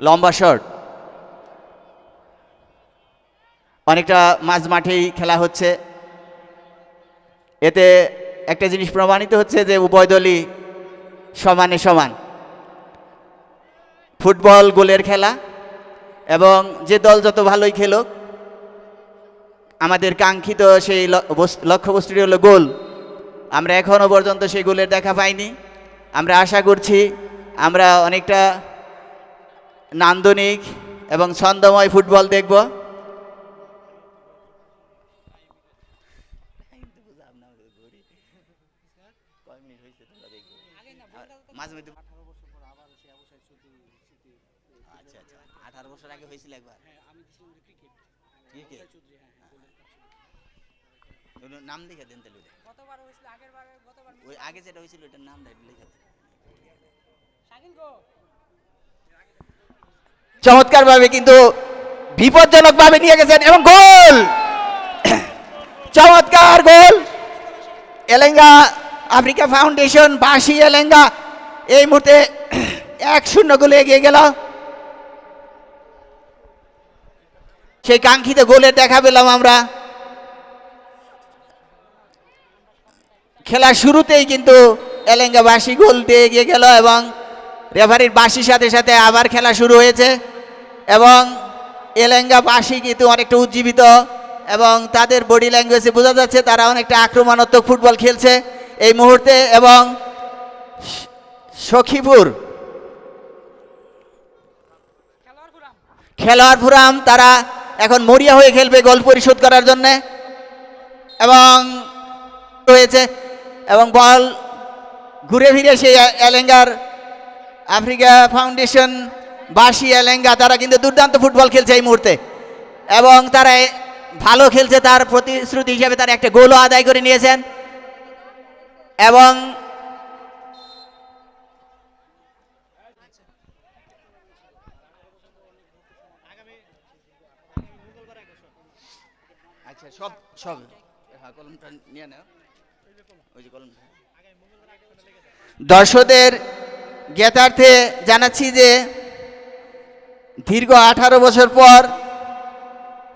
লম্বা শট অনেকটা মাঝ মাঠেই খেলা হচ্ছে। এতে একটা জিনিস প্রমাণিত হচ্ছে যে উভয় দলই সমানে সমান। ফুটবল গোলের খেলা এবং যে দল যত ভালোই খেলুক, আমাদের কাঙ্ক্ষিত সেই লক্ষ্যবস্তুটি হলো গোল। আমরা এখনও পর্যন্ত সেই গোলের দেখা পাইনি। আমরা আশা করছি আমরা অনেকটা নান্দনিক এবং ছন্দময় ফুটবল দেখব। আচ্ছা আচ্ছা আঠারো বছর আগে হয়েছিল একবার নাম লিখে দেন তাহলে ওই আগে যেটা হয়েছিল ওটার নাম লিখে দেন চমৎকার ভাবে কিন্তু বিপজ্জনক ভাবে নিয়ে গেছেন এবং গোল! চমৎকার গোল! এলেঙ্গা আফ্রিকা ফাউন্ডেশন বাসি এলেঙ্গা। এই মুহূর্তে এক শূন্য গোলে এগিয়ে গেল। সেই কাঙ্ক্ষিত গোলের দেখা পেলাম আমরা। খেলার শুরুতেই কিন্তু এলেঙ্গা বাসি গোল দিয়ে এগিয়ে গেল এবং রেফারির বাসির সাথে সাথে আবার খেলা শুরু হয়েছে এবং এলেঙ্গা বাসি কিন্তু অনেকটা উজ্জীবিত এবং তাদের বডি ল্যাঙ্গুয়েজে বোঝা যাচ্ছে তারা অনেকটা আক্রমণাত্মক ফুটবল খেলছে এই মুহূর্তে এবং সখীপুর খেলোয়াড় ফুরাম, তারা এখন মরিয়া হয়ে খেলবে গোল পরিশোধ করার জন্যে এবং হয়েছে এবং বল ঘুরে ফিরে সেই এলেঙ্গার আফ্রিকা ফাউন্ডেশন বাসি এলেঙ্গা তারা কিন্তু দুর্দান্ত ফুটবল খেলছে এই মুহূর্তে। এবং তারা ভালো খেলছে তার প্রতিশ্রুতি হিসাবে তারা একটা গোলও আদায় করে নিয়েছেন। এবং আচ্ছা সব সব হ্যাঁ কলমটা নিয়ে নাও। ওই যে কলমটা দর্শকদের জ্ঞাতার্থে জানাচ্ছি যে দীর্ঘ আঠারো বছর পর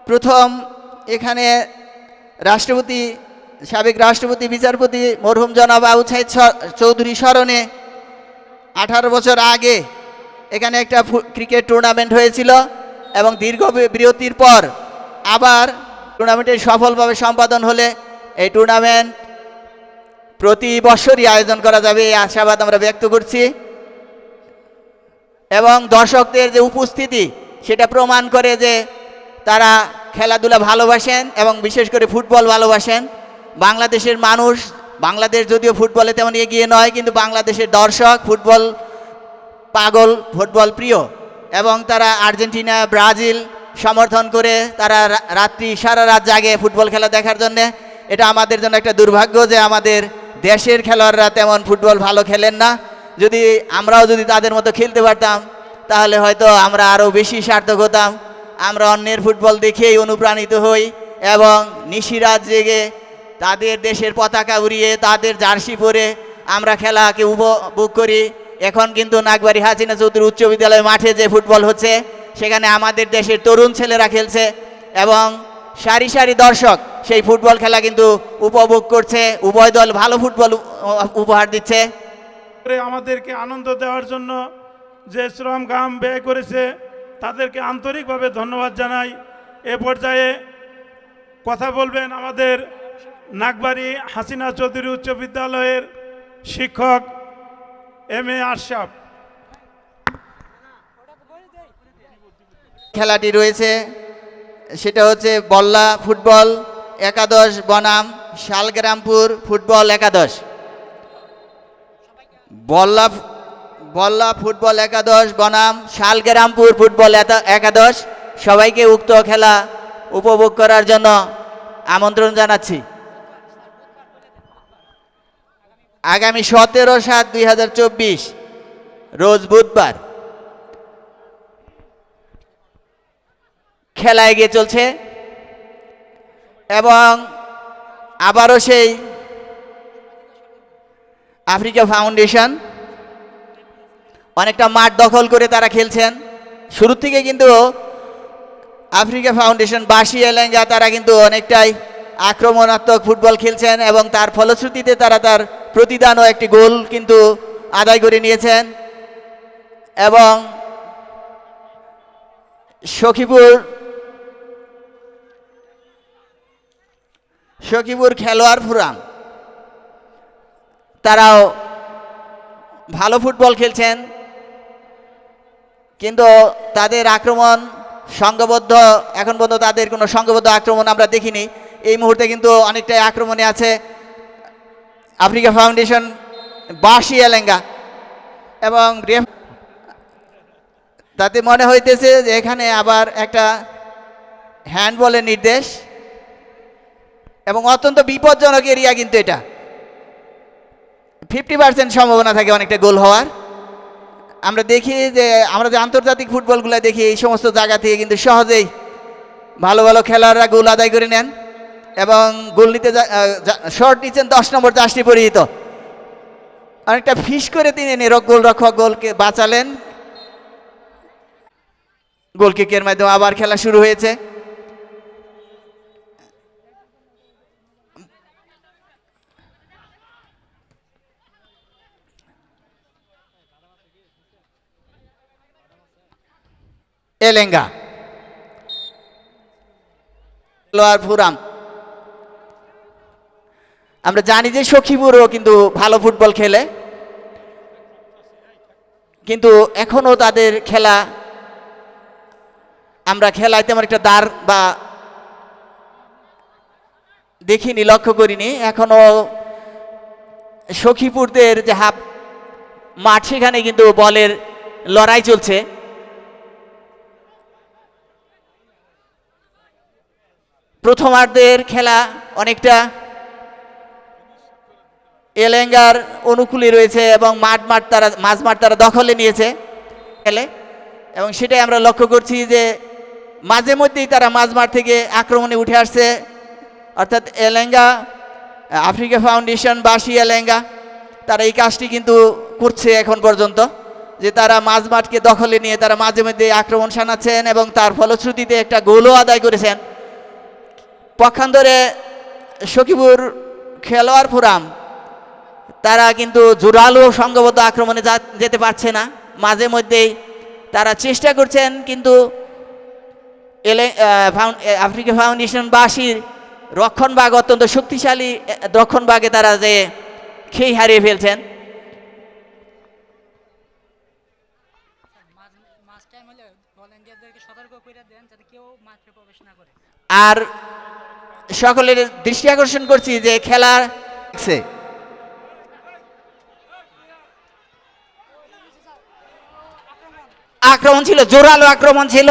প্রথম এখানে রাষ্ট্রপতি, সাবেক রাষ্ট্রপতি, বিচারপতি মরহুম জনাব আবু সাইদ স- চৌধুরী স্মরণে আঠারো বছর আগে এখানে একটা ক্রিকেট টুর্নামেন্ট হয়েছিল এবং দীর্ঘ বিরতির পর আবার টুর্নামেন্টের সফলভাবে সম্পাদন হলে এই টুর্নামেন্ট প্রতি বছরই আয়োজন করা যাবে। এই আশাবাদ আমরা ব্যক্ত করছি। এবং দর্শকদের যে উপস্থিতি, সেটা প্রমাণ করে যে তারা খেলাধুলা ভালোবাসেন এবং বিশেষ করে ফুটবল ভালোবাসেন। বাংলাদেশের মানুষ, বাংলাদেশ যদিও ফুটবলে তেমন এগিয়ে নয়, কিন্তু বাংলাদেশের দর্শক ফুটবল পাগল, ফুটবল প্রিয়। এবং তারা আর্জেন্টিনা, ব্রাজিল সমর্থন করে তারা রাত্রি সারা রাত জাগে ফুটবল খেলা দেখার জন্য। এটা আমাদের জন্য একটা দুর্ভাগ্য যে আমাদের দেশের খেলোয়াড়রা তেমন ফুটবল ভালো খেলেন না। যদি আমরাও যদি তাদের মতো খেলতে পারতাম, তাহলে হয়তো আমরা আরও বেশি সার্থক হতাম। আমরা অন্যের ফুটবল দেখেই অনুপ্রাণিত হই এবং নিশিরাত জেগে তাদের দেশের পতাকা উড়িয়ে তাদের জার্সি পরে আমরা খেলাকে উপভোগ করি। এখন কিন্তু নাগবাড়ি হাসিনা চৌধুরী উচ্চ বিদ্যালয় মাঠে যে ফুটবল হচ্ছে, সেখানে আমাদের দেশের তরুণ ছেলেরা খেলছে এবং সারি সারি দর্শক সেই ফুটবল খেলা কিন্তু উপভোগ করছে। উভয় দল ভালো ফুটবল উপহার দিচ্ছে। করে আমাদেরকে আনন্দ দেওয়ার জন্য যে শ্রম ঘাম ব্যয় করেছে, তাদেরকে আন্তরিকভাবে ধন্যবাদ জানাই। এ পর্যায়ে কথা বলবেন আমাদের নাগবাড়ি হাসিনা চৌধুরী উচ্চ বিদ্যালয়ের শিক্ষক এম এ আশরাফ। খেলাটি রয়েছে, সেটা হচ্ছে বল্লা ফুটবল একাদশ বনাম শালগ্রামপুর ফুটবল একাদশ। বল্লা বল্লা ফুটবল একাদশ, বনাম, শালগ্রামপুর ফুটবল একাদশ। সবাইকে উক্ত খেলা উপভোগ করার জন্য আমন্ত্রণ জানাচ্ছি। আগামী সতেরো সাত দুই রোজ বুধবার। খেলা এগিয়ে চলছে এবং আবারও সেই আফ্রিকা ফাউন্ডেশন। অনেকটা মাঠ দখল করে তারা খেলছেন। শুরু থেকে কিন্তু আফ্রিকা ফাউন্ডেশন, বাসি এলেঙ্গা, তারা কিন্তু অনেকটাই আক্রমণাত্মক ফুটবল খেলছেন এবং তার ফলশ্রুতিতে তারা তার প্রতিদান ও একটি গোল কিন্তু আদায় করে নিয়েছেন। এবং সখীপুর সখীপুর খেলোয়াড় ফুরাম। তারাও ভালো ফুটবল খেলছেন, কিন্তু তাদের আক্রমণ সংঘবদ্ধ এখন পর্যন্ত তাদের কোনো সংঘবদ্ধ আক্রমণ আমরা দেখিনি। এই মুহূর্তে কিন্তু অনেকটাই আক্রমণে আছে আফ্রিকা ফাউন্ডেশন, বাসি এলেঙ্গা এবং তাতে মনে হইতেছে যে এখানে আবার একটা হ্যান্ডবলের নির্দেশ এবং অত্যন্ত বিপজ্জনক এরিয়া কিন্তু এটা। ফিফটি পার্সেন্ট সম্ভাবনা থাকে অনেকটা গোল হওয়ার। আমরা দেখি যে, আমরা যে আন্তর্জাতিক ফুটবলগুলো দেখি, এই সমস্ত জায়গা থেকে কিন্তু সহজেই ভালো ভালো খেলোয়াড়রা গোল আদায় করে নেন এবং গোল নিতে শর্ট নিচ্ছেন দশ নম্বর চাষটি পরিহিত। অনেকটা ফিস করে তিনি গোল রক্ষক গোলকে বাঁচালেন। গোল কিকের মাধ্যমে আবার খেলা শুরু হয়েছে। এলেঙ্গা। লোয়ার ফুরাম আমরা জানি যে সখীপুরও কিন্তু ভালো ফুটবল খেলে। কিন্তু এখনও তাদের খেলা, আমরা খেলায় তেমন একটা দাঁড় বা দেখিনি, লক্ষ্য করিনি। এখনও সখীপুরদের যে হাফ মাঠ, সেখানে কিন্তু বলের লড়াই চলছে। প্রথমার্ধের খেলা অনেকটা এলেঙ্গার অনুকূলে রয়েছে এবং মাঠ মাঠ তারা, মাঝ মাঠ তারা দখলে নিয়েছে খেলে। এবং সেটাই আমরা লক্ষ্য করছি যে মাঝে মধ্যেই তারা মাঝ মাঠ থেকে আক্রমণে উঠে আসছে। অর্থাৎ এলেঙ্গা, আফ্রিকা ফাউন্ডেশন, বাসি এলেঙ্গা, তারা এই কাজটি কিন্তু করছে এখন পর্যন্ত, যে তারা মাঝ মাঠকে দখলে নিয়ে তারা মাঝে মধ্যে আক্রমণ শানাচ্ছেন এবং তার ফলশ্রুতিতে একটা গোলও আদায় করেছেন। পক্ষান্তরে সখীপুর খেলোয়াড় ফোরাম তারা কিন্তু জোরালো সংঘবদ্ধ আক্রমণে যেতে পারছে না। মাঝে মধ্যেই তারা চেষ্টা করছেন কিন্তু এলে আফ্রিকা ফাউন্ডেশন বাসির রক্ষণবাগ অত্যন্ত শক্তিশালী রক্ষণবাগে তারা যে খেই হারিয়ে ফেলছেন। আর সকলের দৃষ্টি আকর্ষণ করছি যে খেলা দেখছে। আক্রমণ ছিল, জোরালো আক্রমণ ছিল।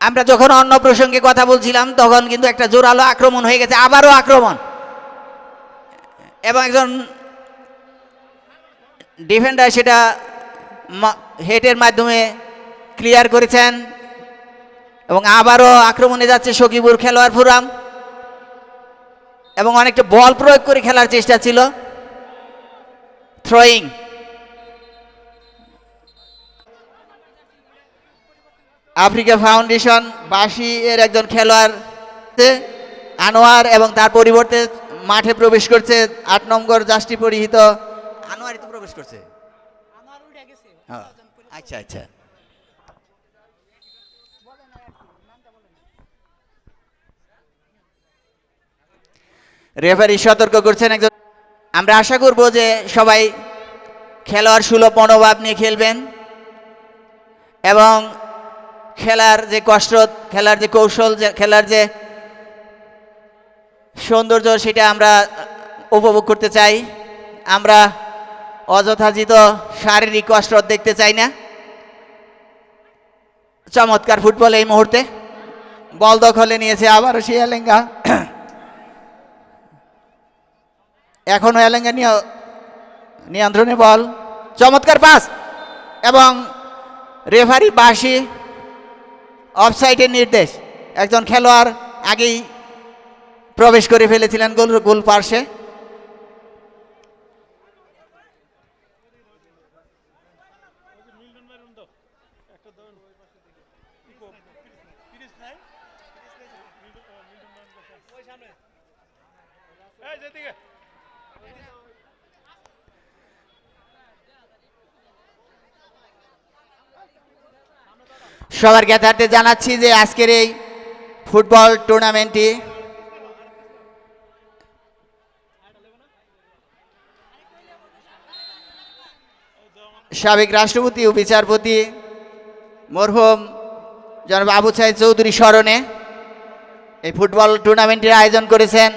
আমরা যখন অন্য প্রসঙ্গে কথা বলছিলাম, তখন কিন্তু একটা জোরালো আক্রমণ হয়ে গেছে, আবারও আক্রমণ। এবং একজন ডিফেন্ডার সেটা হেটের মাধ্যমে ক্লিয়ার করেছেন। এবং আবারও আক্রমণে যাচ্ছে সকিবুর খেলোয়াড় ফুরাম। এবং অনেকটা বল প্রয়োগ করে খেলার চেষ্টা ছিল। থ্রোয়িং আফ্রিকা ফাউন্ডেশন বাসি এর একজন খেলোয়াড় আনোয়ার এবং তার পরিবর্তে মাঠে প্রবেশ করছে আট নম্বর জাস্টি পরিহিত। আনোয়ারই তো প্রবেশ করছে। হ্যাঁ, আচ্ছা আচ্ছা। রেফারি সতর্ক করছেন একজন। আমরা আশা করব যে সবাই খেলোয়াড় সুলভ মনোভাব নিয়ে খেলবেন এবং খেলার যে কসরত, খেলার যে কৌশল, যে খেলার যে সৌন্দর্য, সেটা আমরা উপভোগ করতে চাই। আমরা অযথাচিত শারীরিক কসরত দেখতে চাই না। চমৎকার ফুটবল এই মুহূর্তে। বল দখলে নিয়েছে আবারও শিয়ালেঙ্গা। এখনও এলেঙ্গা নিয়ে, নিয়ন্ত্রণে বল। চমৎকার পাস এবং রেফারি বাসি অফসাইডের নির্দেশ। একজন খেলোয়াড় আগেই প্রবেশ করে ফেলেছিলেন গোল গোল পার্শ্বে। সবার জ্ঞাতার্থে জানাচ্ছি যে আজকের এই ফুটবল টুর্নামেন্টটি সাবেক রাষ্ট্রপতি ও বিচারপতি মরহুম জনাব আবু সাইদ চৌধুরী স্মরণে এই ফুটবল টুর্নামেন্টের আয়োজন করেছেন।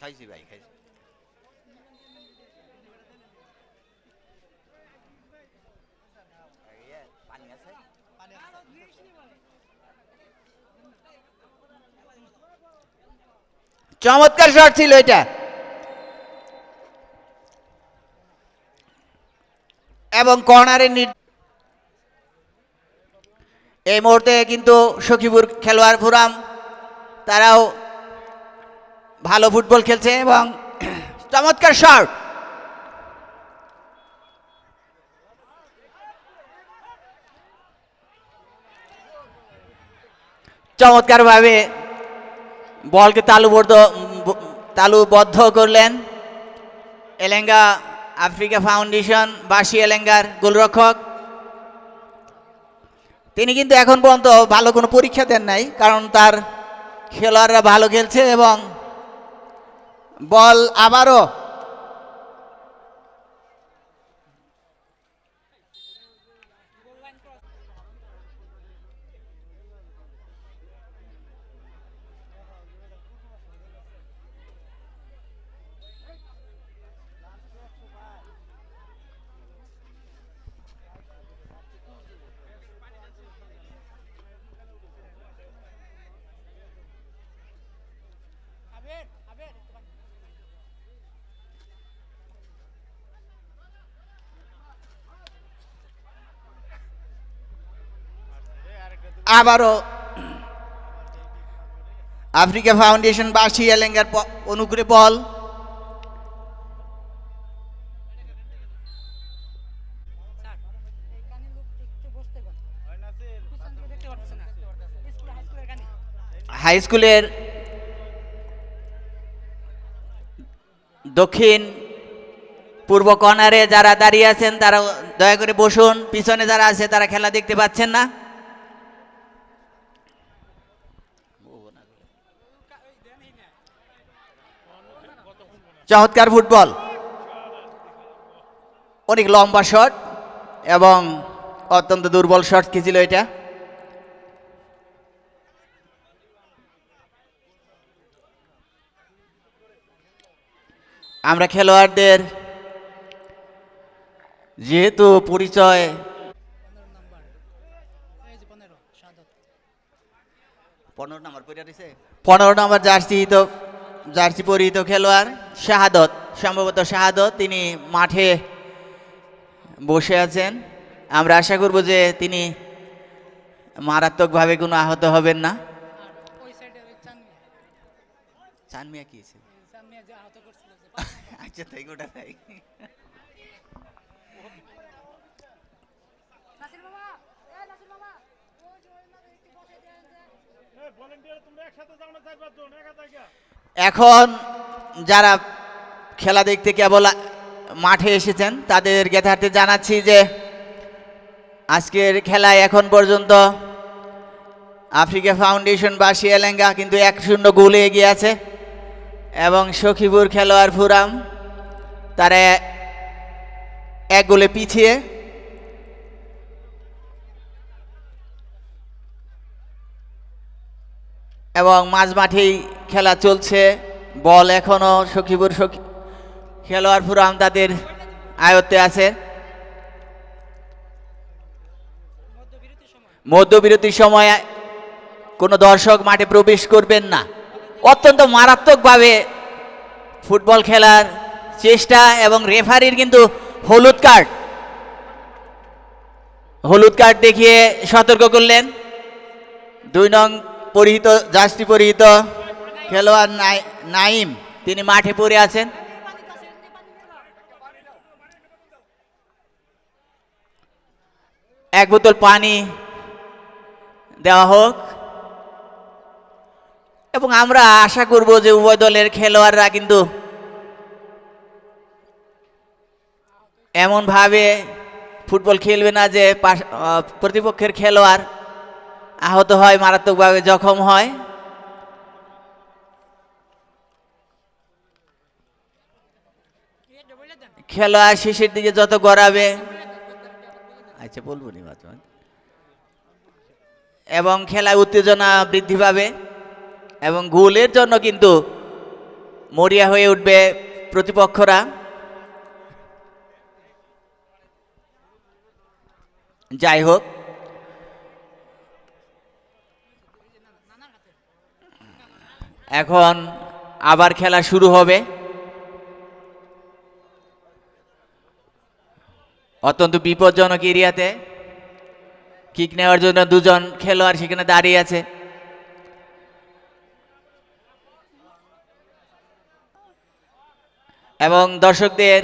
খাইছি চমৎকার শট ছিল এটা। এবং কর্নারের নির এই মুহূর্তে কিন্তু সখীপুর খেলোয়াড় ফুরাম তারাও ভালো ফুটবল খেলছে এবং চমৎকার শট চমৎকারভাবে বলকে তালুবদ্ধ তালুবদ্ধ করলেন এলেঙ্গা আফ্রিকা ফাউন্ডেশন বাসি এলেঙ্গার গোলরক্ষক। তিনি কিন্তু এখন পর্যন্ত ভালো কোনো পরীক্ষা দেন নাই, কারণ তার খেলোয়াড়রা ভালো খেলছে এবং বল আবারও আবারও আফ্রিকা ফাউন্ডেশন বাসি এলেঙ্গার অনুকূলে বল। হাই স্কুলের দক্ষিণ পূর্ব কর্নারে যারা দাঁড়িয়ে আছেন তারা দয়া করে বসুন। পিছনে যারা আছে, তারা খেলা দেখতে পাচ্ছেন না। চমৎকার ফুটবল। অনেক লম্বা শট এবং অত্যন্ত দুর্বল শট, কি ছিল এটা? আমরা খেলোয়াড়দের যেহেতু পরিচয় পনেরো নাম্বার পনেরো নম্বর জার্সি তো জার্সি পরিহিত খেলোয়াড়, শাহাদত, সম্ভবত শাহাদত, তিনি মাঠে বসে আছেন। আমরা আশা করব যে তিনি মারাত্মকভাবে কোনো আহত হবেন না। আচ্ছা একসাথে এখন যারা খেলা দেখতে কেবল মাঠে এসেছেন, তাদের জ্ঞাতার্থে জানাচ্ছি যে আজকের খেলায় এখন পর্যন্ত আফ্রিকা ফাউন্ডেশন বা শিয়ালেঙ্গা কিন্তু এক শূন্য গোলে এগিয়ে আছে এবং সখীপুর খেলোয়াড় ফুরাম, তারা এক গোলে পিছিয়ে এবং মাঝ মাঠেই খেলা চলছে, বল এখনও সখীপুর সখী, খেলোয়াড় ফুরাম তাদের আয়ত্তে আছে। মধ্যবিরতির সময়, কোনো দর্শক মাঠে প্রবেশ করবেন না। অত্যন্ত মারাত্মকভাবে ফুটবল খেলার চেষ্টা এবং রেফারির কিন্তু হলুদ কার্ড। হলুদ কার্ড দেখিয়ে সতর্ক করলেন। দুই নং পরিহিত জাস্তি পরিহিত খেলোয়াড় নাই- নাইম, তিনি মাঠে পড়ে আছেন। এক বোতল পানি দেওয়া হোক। এবং আমরা আশা করব যে উভয় দলের খেলোয়াড়রা কিন্তু এমনভাবে ফুটবল খেলবে না যে প্রতিপক্ষের খেলোয়াড় আহত হয়, মারাত্মকভাবে জখম হয়। এটা বলে দেন খেলা শেষের দিকে যত গড়াবে। আচ্ছা বলব নি এবং খেলায় উত্তেজনা বৃদ্ধি পাবে এবং গোলের জন্য কিন্তু মরিয়া হয়ে উঠবে প্রতিপক্ষরা। যাই হোক। এখন আবার খেলা শুরু হবে। অত্যন্ত বিপজ্জনক এরিয়াতে। কিক নেওয়ার জন্য দুজন খেলোয়াড় সেখানে দাঁড়িয়ে আছে। এবং দর্শকদের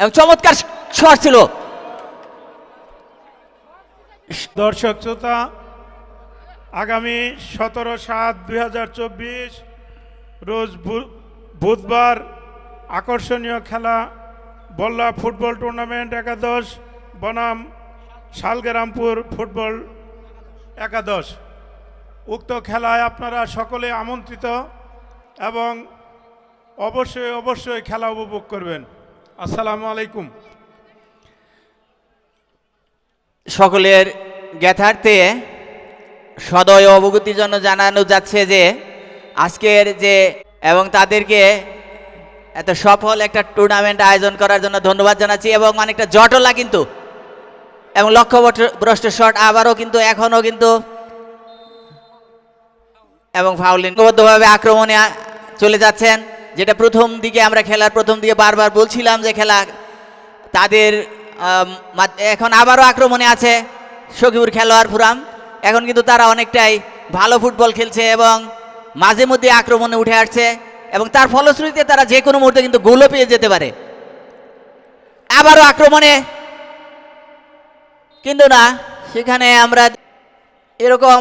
এবং চমৎকার শট ছিল। দর্শক শ্রোতা, আগামী সতেরো সাত দুই রোজ বুধবার আকর্ষণীয় খেলা, বল্লা ফুটবল টুর্নামেন্ট একাদশ, বনাম, শালগ্রামপুর ফুটবল একাদশ। উক্ত খেলায় আপনারা সকলে আমন্ত্রিত এবং অবশ্যই অবশ্যই খেলা উপভোগ করবেন। আসসালামু আলাইকুম। সকলের জ্ঞাতার্থে সদয় অবগতির জন্য জানানো যাচ্ছে যে, আজকের যে এবং তাদেরকে এত সফল একটা টুর্নামেন্ট আয়োজন করার জন্য ধন্যবাদ জানাচ্ছি এবং অনেকটা জটলা কিন্তু। এবং লক্ষ্য ভ্রষ্ট শট আবারও কিন্তু, এখনও কিন্তু। এবং ফাউলিনবদ্ধভাবে আক্রমণে চলে যাচ্ছেন। যেটা প্রথম দিকে আমরা খেলার প্রথম দিকে বারবার বলছিলাম যে খেলা তাদের এখন আবারও আক্রমণে আছে সখীপুর খেলোয়াড় ফুরাম। এখন কিন্তু তারা অনেকটাই ভালো ফুটবল খেলছে এবং মাঝে মধ্যে আক্রমণে উঠে আসছে। এবং তার ফলশ্রুতিতে তারা যে কোনো মুহূর্তে কিন্তু গোলও পেয়ে যেতে পারে। আবারও আক্রমণে। কিন্তু না, সেখানে আমরা এরকম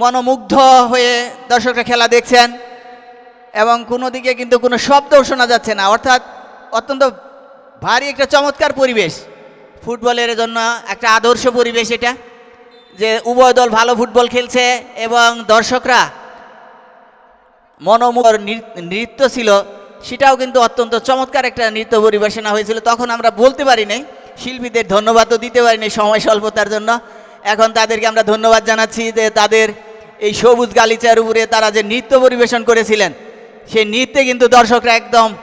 মনোমুগ্ধ হয়ে দর্শকরা খেলা দেখছেন এবং কোনো দিকে কিন্তু কোনো শব্দও শোনা যাচ্ছে না। অর্থাৎ অত্যন্ত ভারী একটা চমৎকার পরিবেশ। ফুটবলের জন্য একটা আদর্শ পরিবেশ এটা, যে উভয় দল ভালো ফুটবল খেলছে এবং দর্শকরা মনোমুগ্ধ নৃ- নৃত্য ছিল, সেটাও কিন্তু অত্যন্ত চমৎকার একটা নৃত্য পরিবেশনা হয়েছিল। তখন আমরা বলতে পারি নাই, শিল্পীদের ধন্যবাদও দিতে পারিনি সময় স্বল্পতার জন্য। এখন তাদেরকে আমরা ধন্যবাদ জানাচ্ছি যে তাদের এই সবুজ গালিচার উপরে তারা যে নৃত্য পরিবেশন করেছিলেন, সেই নৃত্যে কিন্তু দর্শকরা একদম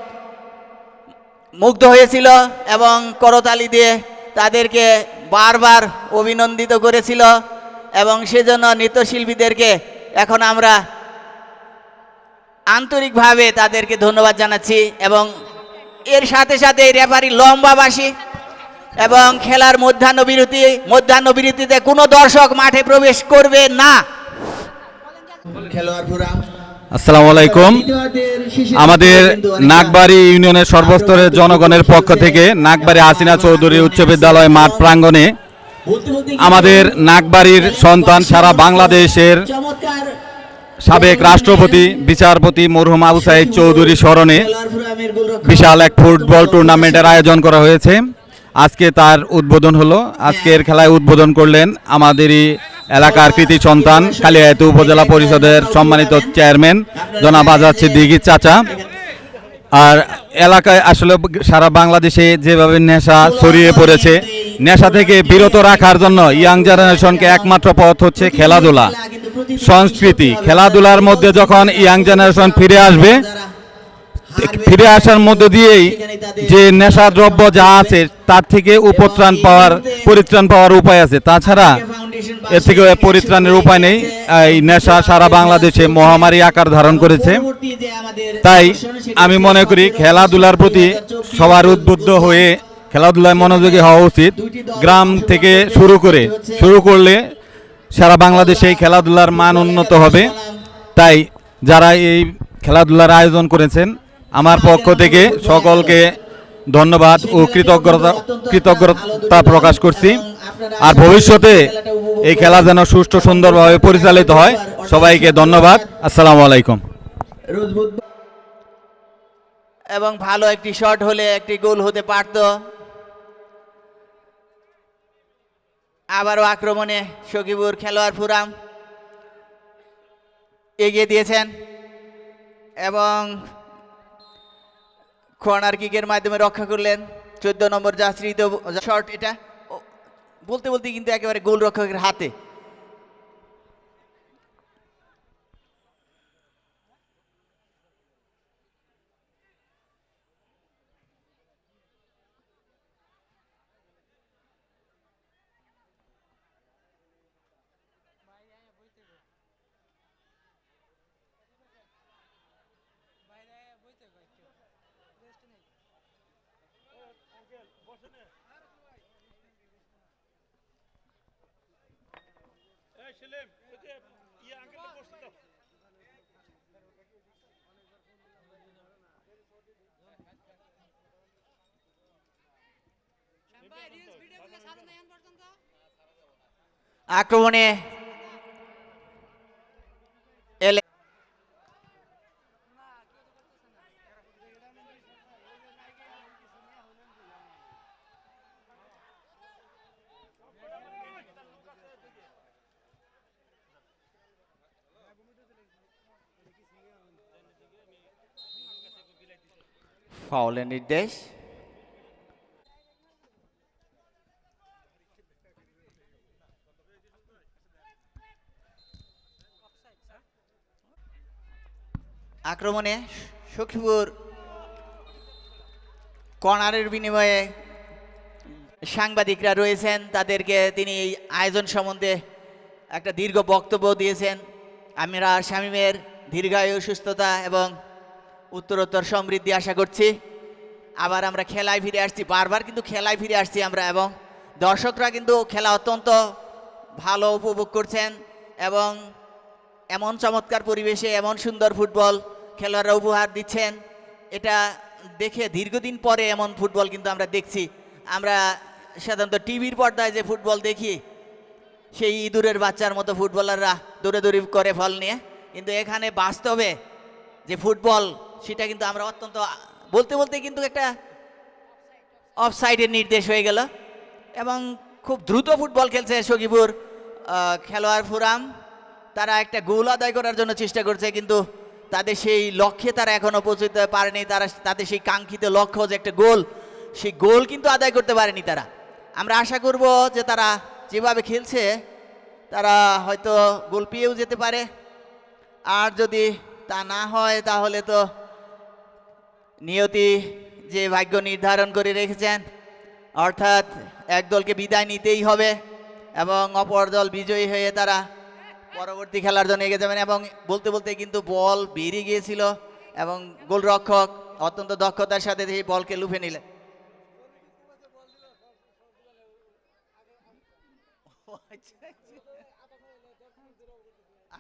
মুগ্ধ হয়েছিল এবং করতালি দিয়ে তাদেরকে বারবার অভিনন্দিত করেছিল এবং সেজন্য নৃত্যশিল্পীদেরকে এখন আমরা আন্তরিকভাবে তাদেরকে ধন্যবাদ জানাচ্ছি এবং এর সাথে সাথে এই রেফারি লম্বাবাসী এবং খেলার মধ্যাহ্ন বিরতি মধ্যাহ্ন বিরতিতে কোনো দর্শক মাঠে প্রবেশ করবে না। আসসালামু আলাইকুম। আমাদের নাগবাড়ি ইউনিয়নের সর্বস্তরের জনগণের পক্ষ থেকে নাগবাড়ি হাসিনা চৌধুরী উচ্চ বিদ্যালয় মাঠ প্রাঙ্গণে আমাদের নাগবাড়ির সন্তান সারা বাংলাদেশের সাবেক রাষ্ট্রপতি, বিচারপতি মরহুম আবু সাইদ চৌধুরী স্মরণে বিশাল এক ফুটবল টুর্নামেন্টের আয়োজন করা হয়েছে। আজকে তার উদ্বোধন হলো। আজকের খেলায় উদ্বোধন করলেন আমাদেরই এলাকার কৃতি সন্তান কালিয়ায়তু উপজেলা পরিষদের সম্মানিত চেয়ারম্যান, জনাব আজাদ সিদ্দিকি চাচা। আর এলাকায় আসলে সারা বাংলাদেশে যেভাবে নেশা ছড়িয়ে পড়েছে, নেশা থেকে বিরত রাখার জন্য ইয়াং জেনারেশনকে একমাত্র পথ হচ্ছে খেলাধুলা। সংস্কৃতি, খেলাধুলার মধ্যে যখন ইয়াং জেনারেশন ফিরে আসবে ফিরে আসার মধ্য দিয়েই যে নেশা দ্রব্য যা আছে তার থেকে উপত্রাণ পাওয়ার পরিত্রাণ পাওয়ার উপায় আছে। তাছাড়া এর থেকে পরিত্রাণের উপায় নেই। এই নেশা সারা বাংলাদেশে মহামারী আকার ধারণ করেছে। তাই আমি মনে করি খেলাধুলার প্রতি সবার উদ্বুদ্ধ হয়ে খেলাধুলায় মনোযোগী হওয়া উচিত। গ্রাম থেকে শুরু করে শুরু করলে সারা বাংলাদেশে এই খেলাধুলার মান উন্নত হবে। তাই যারা এই খেলাধুলার আয়োজন করেছেন আমার পক্ষ থেকে সকলকে ধন্যবাদ ও কৃতজ্ঞতা কৃতজ্ঞতা প্রকাশ করছি। আর ভবিষ্যতে এই খেলা যেন সুষ্ঠু সুন্দরভাবে পরিচালিত হয়, সবাইকে ধন্যবাদ। আসসালামু আলাইকুম। এবং ভালো একটি শট হলে একটি গোল হতে পারত। আবারও আক্রমণে সকিবুর খেলোয়াড় ফুরাম এগিয়ে দিয়েছেন। এবং কর্নার কিকের মাধ্যমে রক্ষা করলেন। চোদ্দ নম্বর যাত্রীত শর্ট এটা। বলতে বলতে কিন্তু একেবারে গোল রক্ষকের হাতে। আক্রমণে এলে ফাউলের নির্দেশ। আক্রমণে সখীপুর কর্নারের বিনিময়ে সাংবাদিকরা রয়েছেন। তাদেরকে তিনি এই আয়োজন সম্বন্ধে একটা দীর্ঘ বক্তব্য দিয়েছেন। আমরা শামীমের দীর্ঘায়ু সুস্থতা এবং উত্তরোত্তর সমৃদ্ধি আশা করছি। আবার আমরা খেলায় ফিরে আসছি, বারবার কিন্তু খেলায় ফিরে আসছি আমরা এবং দর্শকরা কিন্তু খেলা অত্যন্ত ভালো উপভোগ করছেন এবং এমন চমৎকার পরিবেশে, এমন সুন্দর ফুটবল খেলোয়াড়রা উপহার দিচ্ছেন। এটা দেখে দীর্ঘদিন পরে এমন ফুটবল কিন্তু আমরা দেখছি। আমরা সাধারণত টিভির পর্দায় যে ফুটবল দেখি সেই ইঁদুরের বাচ্চার মতো ফুটবলাররা দৌড়াদৌড়ি করে ফল নিয়ে। কিন্তু এখানে বাস্তবে যে ফুটবল সেটা কিন্তু আমরা অত্যন্ত বলতে বলতে কিন্তু একটা অফ সাইডের নির্দেশ হয়ে গেল। এবং খুব দ্রুত ফুটবল খেলছে সখীপুর আহ, খেলোয়াড় ফুরাম। তারা একটা গোল আদায় করার জন্য চেষ্টা করছে কিন্তু তাদের সেই লক্ষ্যে তারা এখনও পৌঁছতে পারেনি। তারা তাদের সেই কাঙ্ক্ষিত লক্ষ্য যে একটা গোল, সেই গোল কিন্তু আদায় করতে পারেনি তারা। আমরা আশা করব যে তারা যেভাবে খেলছে, তারা হয়তো গোল পেয়েও যেতে পারে। আর যদি তা না হয়, তাহলে তো নিয়তি যে ভাগ্য নির্ধারণ করে রেখেছেন, অর্থাৎ এক দলকে বিদায় নিতেই হবে এবং অপর দল বিজয়ী হয়ে তারা পরবর্তী খেলার জন্য এগিয়ে যাবেন এবং বলতে বলতে কিন্তু বল বেরিয়ে গিয়েছিল এবং গোলরক্ষক অত্যন্ত দক্ষতার সাথে সেই বলকে লুফে নিলেন।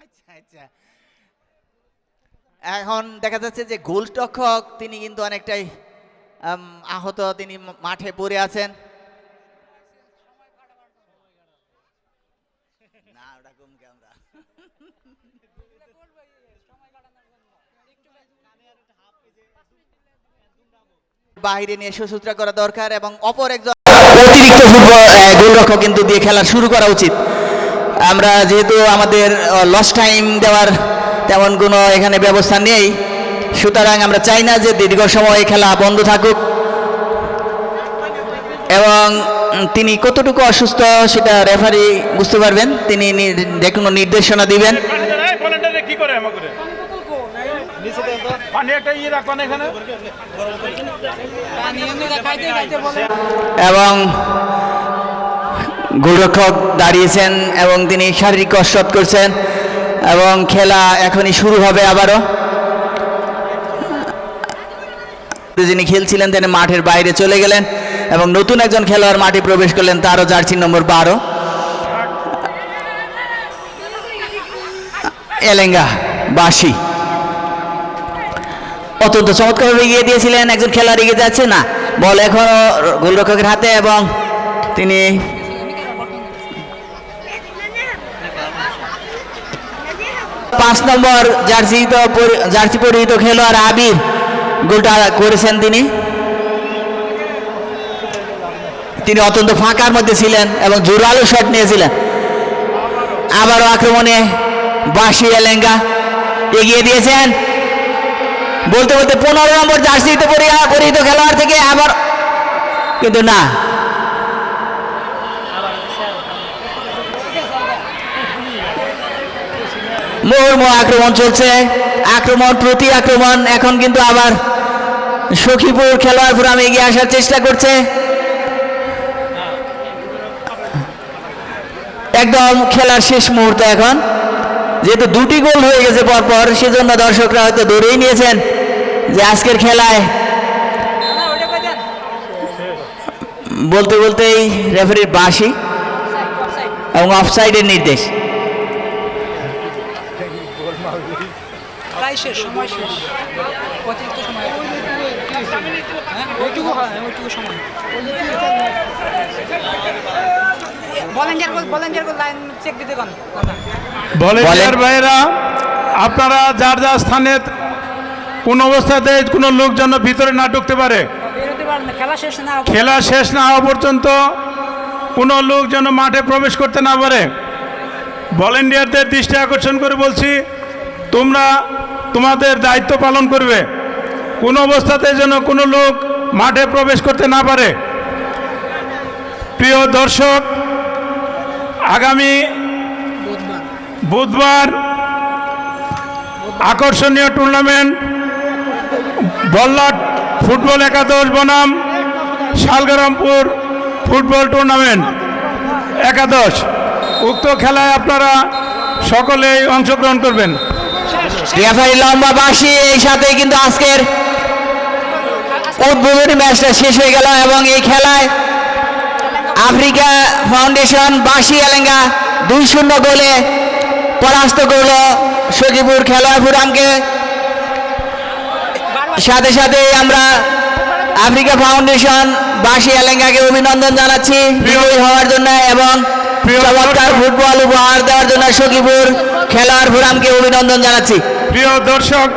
আচ্ছা আচ্ছা। এখন দেখা যাচ্ছে যে গোলরক্ষক তিনি কিন্তু অনেকটাই আহত তিনি মাঠে পড়ে আছেন। বাইরে নিয়ে সুসূত্রা করা দরকার এবং অপর একজন অতিরিক্ত ফুটবল গোলরক্ষক কিন্তু দিয়ে খেলা শুরু করা উচিত। আমরা যেহেতু আমাদের লস টাইম দেওয়ার তেমন কোনো এখানে ব্যবস্থা নেই। সুতরাং আমরা চাই না যে দীর্ঘ সময় খেলা বন্ধ থাকুক। এবং তিনি কতটুকু অসুস্থ সেটা রেফারি বুঝতে পারবেন। তিনি যে কোনো নির্দেশনা দিবেন। এবং গোলরক্ষক দাঁড়িয়েছেন এবং তিনি শারীরিক কসরত করছেন এবং খেলা এখনই শুরু হবে আবারও। যিনি খেলছিলেন তিনি মাঠের বাইরে চলে গেলেন এবং নতুন একজন খেলোয়াড় মাঠে প্রবেশ করলেন, তারও জার্সি নম্বর বারো। এলেঙ্গা বাসি অত্যন্ত চমৎকারভাবে এগিয়ে দিয়েছিলেন, একজন খেলোয়াড় এগিয়ে যাচ্ছে না। বল এখনও গোলরক্ষকের হাতে এবং তিনি পাঁচ নম্বর জার্সি তো জার্সি পরিহিত খেলোয়াড় আবির। গোলটা করেছেন তিনি। তিনি অত্যন্ত ফাঁকার মধ্যে ছিলেন এবং জোরালো শট নিয়েছিলেন। আবারও আক্রমণে বাসি এলেঙ্গা এগিয়ে দিয়েছেন। বলতে বলতে পনেরো নম্বর জার্সিতে পরিয়া- পরিহিত খেলোয়াড় থেকে আবার কিন্তু না। মুহুর্মুহ আক্রমণ চলছে। আক্রমণ, প্রতি আক্রমণ, এখন কিন্তু আবার সখীপুর খেলোয়াড় ফুরাম এগিয়ে আসার চেষ্টা করছে। একদম খেলার শেষ মুহূর্ত এখন। যেহেতু দুটি গোল হয়ে গেছে পরপর, সেজন্য দর্শকরা হয়তো ধরেই নিয়েছেন। যে আজকের খেলায় বলতে বলতেই রেফারির বাসি অফসাইড এবং অফসাইডের নির্দেশ। ভাইয়েরা আপনারা যার যার স্থানে কোন অবস্থাতে কোনো লোক যেন ভিতরে না ঢুকতে পারে। খেলা শেষ না হওয়া পর্যন্ত। কোনো লোক যেন মাঠে প্রবেশ করতে না পারে। ভলেন্টিয়ারদের দৃষ্টি আকর্ষণ করে বলছি তোমরা তোমাদের দায়িত্ব পালন করবে। কোন অবস্থাতে যেন কোনো লোক মাঠে প্রবেশ করতে না পারে। প্রিয় দর্শক আগামী বুধবার। আকর্ষণীয় টুর্নামেন্ট বল্লাট ফুটবল একাদশ বনাম, শালগ্রামপুর ফুটবল টুর্নামেন্ট একাদশ। উক্ত খেলায় আপনারা সকলেই অংশগ্রহণ করবেন। রেফারি লম্বা বাসি এই সাথে কিন্তু আজকের উদ্বোধনী ম্যাচটা শেষ হয়ে গেল এবং এই খেলায় আফ্রিকা ফাউন্ডেশন বাসি এলেঙ্গা দুই শূন্য গোলে পরাস্ত করল সখীপুর খেলোয়াড় ফুরামকে সাথে সাথে আমরা আফ্রিকা ফাউন্ডেশন বাসি এলেঙ্গাকে অভিনন্দন জানাচ্ছি বিজয়ী হওয়ার জন্য এবং চমৎকার ফুটবল উপহার দেওয়ার জন্য সখীপুর খেলোয়াড় ফোরামকে অভিনন্দন জানাচ্ছি। প্রিয় দর্শক